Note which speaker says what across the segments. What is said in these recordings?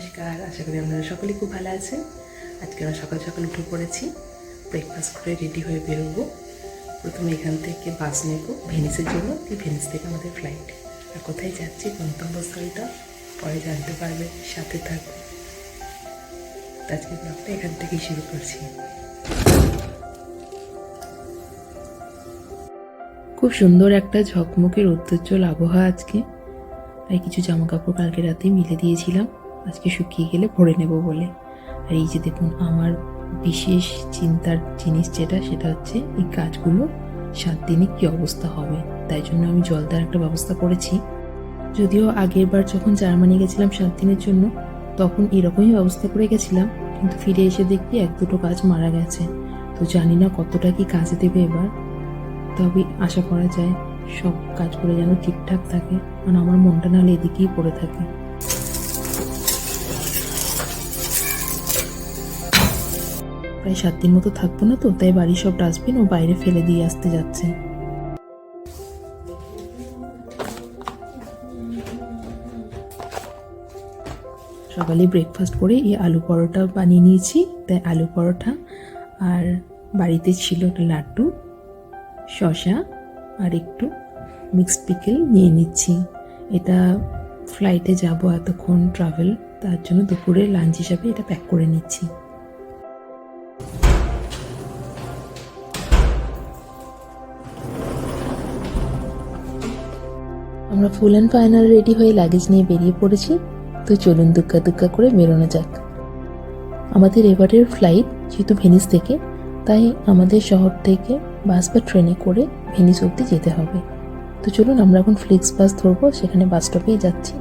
Speaker 1: নমস্কার, আশা করি আপনারা সকলেই খুব ভালো আছেন। আজকে আমরা সকাল সকাল উঠে পড়েছি ব্রেকফাস্ট করে রেডি হয়ে বেরোবো। প্রথমে এখান থেকে বাস নেব ভেনিসের জন্য এই ভেনিস থেকে আমাদের ফ্লাইট আর কোথায় যাচ্ছি, গন্তব্যস্থলটা পরে জানতে পারবে, সাথে থাকবে আজকে ব্লগটা এখান থেকেই শুরু করছি। খুব সুন্দর একটা ঝকমকে রৌদ্রোজ্জ্বল আবহাওয়া আজকে। তাই কিছু জামা কাপড় কালকে রাতে মিলে দিয়েছিলাম। আজকে শুকিয়ে গেলে ভরে নেব বলে। আর এই যে দেখুন, আমার বিশেষ চিন্তার জিনিস যেটা, সেটা হচ্ছে এই কাজগুলো সাত দিনে কী অবস্থা হবে? তাই জন্য আমি জল দেওয়ার একটা ব্যবস্থা করেছি। যদিও আগের বার যখন জার্মানি গেছিলাম সাত দিনের জন্য, তখন এরকমই ব্যবস্থা করে গেছিলাম। কিন্তু ফিরে এসে দেখি এক দুটো গাছ মারা গেছে। তো জানি না কতটা কি কাজে দেবে এবার। তবে আশা করা যায় সব কাজগুলো যেন ঠিকঠাক থাকে। কারণ আমার মনটা নাহলে এদিকেই পড়ে থাকে। প্রায় সাত দিন মতো থাকব না তো, তাই বাড়ির সব ডাস্টবিন ও বাইরে ফেলে দিয়ে আসতে যাচ্ছে। সকালে ব্রেকফাস্ট করে এই আলু পরোটা বানিয়ে নিয়েছি, তাই আলু পরোটা আর বাড়িতে ছিল একটা লাড্ডু, শসা আর একটু মিক্সড পিকেল নিয়ে নিচ্ছি। এটা ফ্লাইটে যাব এতক্ষণ ট্রাভেল তার জন্য দুপুরে লাঞ্চ হিসাবে এটা প্যাক করে নিচ্ছি। আমরা ফুল অ্যান্ড ফাইনাল রেডি হয়ে লাগেজ নিয়ে বেরিয়ে পড়েছি। তো চলুন দুক্কা দুক্কা করে বেরোনো যাক। আমাদের এবারের ফ্লাইট যেহেতু ভেনিস থেকে, তাই আমাদের শহর থেকে বাস বা ট্রেনে করে ভেনিস অবধি যেতে হবে। তো চলুন আমরা এখন ফ্লিক্স বাস ধরবো, সেখানে বাস স্টপেই যাচ্ছি।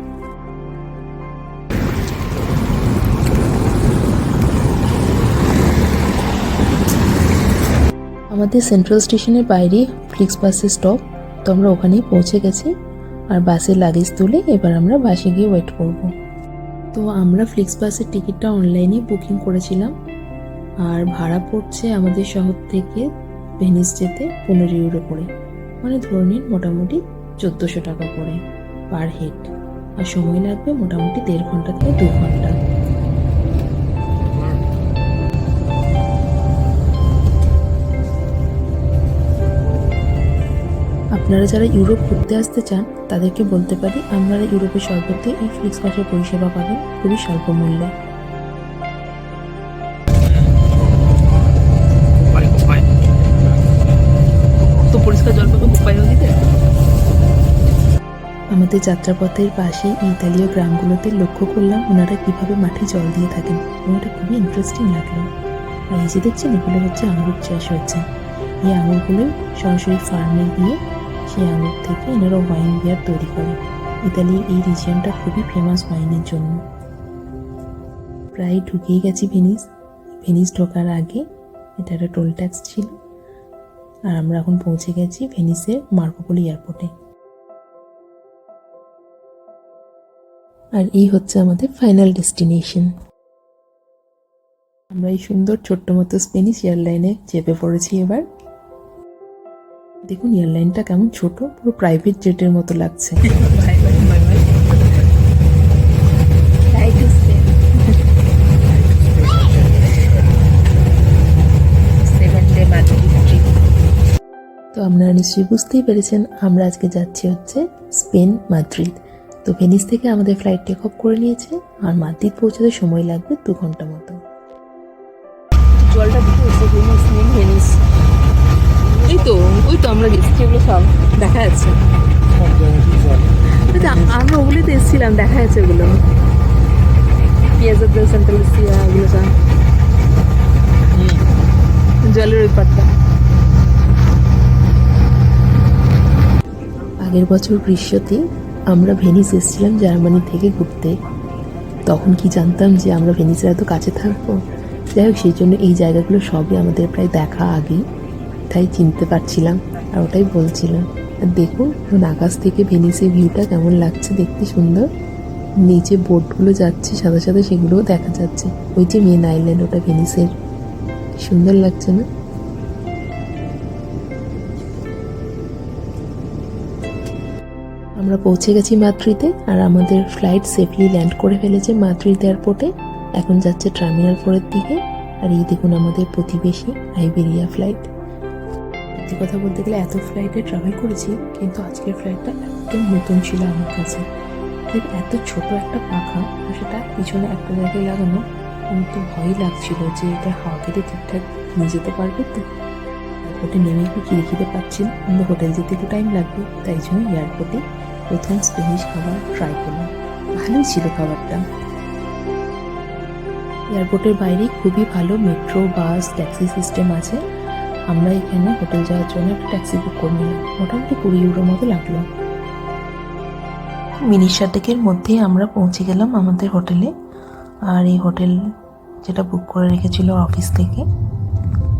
Speaker 1: আমাদের সেন্ট্রাল স্টেশনের বাইরে ফ্লিক্স বাসের স্টপ তো আমরা ওখানেই পৌঁছে গেছি। আর বাসের লাগেজ তুলে এবার আমরা বাসে গিয়ে ওয়েট করব। তো আমরা ফ্লিক্স বাসের টিকিটটা অনলাইনে বুকিং করেছিলাম। আর ভাড়া পড়ছে আমাদের শহর থেকে ভেনিস যেতে পনেরো ইউরো করে। মানে ধরে নিন মোটামুটি চোদ্দোশো টাকা করে পার হেড আর সময় লাগবে মোটামুটি দেড় ঘণ্টা থেকে দু ঘণ্টা। আপনারা যারা ইউরোপ ঘুরতে আসতে চান তাদেরকে বলতে পারি আপনারা ইউরোপের সর্বত্রে এই ফ্লিক্স বাসের পরিষেবা পাবেন খুবই স্বল্প মূল্যে।
Speaker 2: পরিষ্কার জল পাবে নদীতে
Speaker 1: আমাদের যাত্রাপথের পাশে ইতালীয় গ্রামগুলোতে লক্ষ্য করলাম ওনারা কীভাবে মাঠে জল দিয়ে থাকেন। এবং এটা খুবই ইন্টারেস্টিং লাগল। আর এই যে দেখছেন এগুলো হচ্ছে আঙুর চাষ হচ্ছে। এই আঙুরগুলো সরাসরি ফার্মে গিয়ে সেই থেকে এনারা ওয়াইন বিয়ার তৈরি করে। ইতালির এই রিজিয়নটা খুবই ফেমাস ওয়াইনের জন্য। প্রায় ঢুকেই গেছি ভেনিস। ভেনিস ঢোকার আগে এটা একটা টোল ট্যাক্স ছিল। আর আমরা এখন পৌঁছে গেছি ভেনিসের মার্কোপোলি এয়ারপোর্টে। আর এই হচ্ছে আমাদের ফাইনাল ডেস্টিনেশন আমরা এই সুন্দর ছোট্ট মতো স্পেনিশ এয়ারলাইনে চেপে পড়েছি এবার। দেখুন এয়ারলাইনটা কেমন ছোট, পুরো প্রাইভেট জেটের মতো লাগছে। তো আপনারা নিশ্চয়ই বুঝতেই পেরেছেন, আমরা আজকে যাচ্ছি হচ্ছে স্পেন, মাদ্রিদ। তো ভেনিস থেকে আমাদের ফ্লাইট টেক অফ করে নিয়েছে, আর মাদ্রিদ পৌঁছাতে সময় লাগবে দু ঘণ্টা মতো।
Speaker 2: ওই তো আমরা গেছি। এগুলো সব? দেখা যাচ্ছে। তো আমরা ওগুলোতে এসেছিলাম দেখা যাচ্ছে ওগুলো। পিয়াজের সেন্ট্রাল ওগুলো সব। জলের ওই পাটটা।
Speaker 1: আগের বছর গ্রীষ্মতে আমরা ভেনিস এসেছিলাম জার্মানি থেকে ঘুরতে। তখন কি জানতাম যে আমরা ভেনিসের এত কাছে থাকব? যাই হোক সেই জন্য এই জায়গাগুলো সবই আমাদের প্রায় দেখা আগে তাই চিনতে পারছিলাম, আর ওটাই বলছিলাম। আর দেখুন আকাশ থেকে ভেনিসের ভিউটা কেমন লাগছে দেখতে সুন্দর। নিচে বোটগুলো যাচ্ছে সাদা সাদা সেগুলোও দেখা যাচ্ছে। ওই যে মেন আইল্যান্ড, ওটা ভেনিসের। সুন্দর লাগছে না? আমরা আমরা পৌঁছে গেছি মাদ্রিদে, আর আমাদের ফ্লাইট সেফলি ল্যান্ড করে ফেলেছে মাদ্রিদ এয়ারপোর্টে এখন যাচ্ছে টার্মিনাল ফোরের দিকে, আর এই দেখুন আমাদের প্রতিবেশী আইবেরিয়া ফ্লাইট সত্যি কথা বলতে গেলে এত ফ্লাইটে ট্রাভেল করেছি, কিন্তু আজকের ফ্লাইটটা একদম নতুন ছিল আমার কাছে। ঠিক এত ছোট একটা পাখা সেটা পিছনে একটা জায়গায় লাগানো, আমার তো ভয়ই লাগছিল যে এটা হাওয়া খেতে ঠিকঠাক নিয়ে যেতে পারবে তো। এয়ারপোর্টে নেমে একটু খিদে পাচ্ছি কিন্তু হোটেল যেতে একটু টাইম লাগবে, তাই জন্য এয়ারপোর্টে প্রথম স্প্যানিশ খাবার ট্রাই করলাম। ভালোই ছিল খাবারটা। এয়ারপোর্টের বাইরে খুবই ভালো মেট্রো বাস ট্যাক্সি সিস্টেম আছে। আমরা এখানে হোটেল যাওয়ার জন্য একটা ট্যাক্সি বুক করে নিলাম। মোটামুটি কুড়ি ইউরোর মতো লাগল। মিনিট সাতেকের মধ্যে আমরা পৌঁছে গেলাম আমাদের হোটেলে। আর এই হোটেল যেটা বুক করে রেখেছিল অফিস থেকে।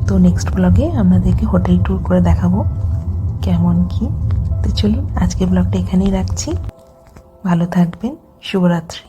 Speaker 1: তো নেক্সট ব্লগে আপনাদেরকে হোটেল ট্যুর করে দেখাবো কেমন কি। তো চলুন আজকে ব্লগটা এখানেই রাখছি। ভালো থাকবেন। শুভরাত্রি।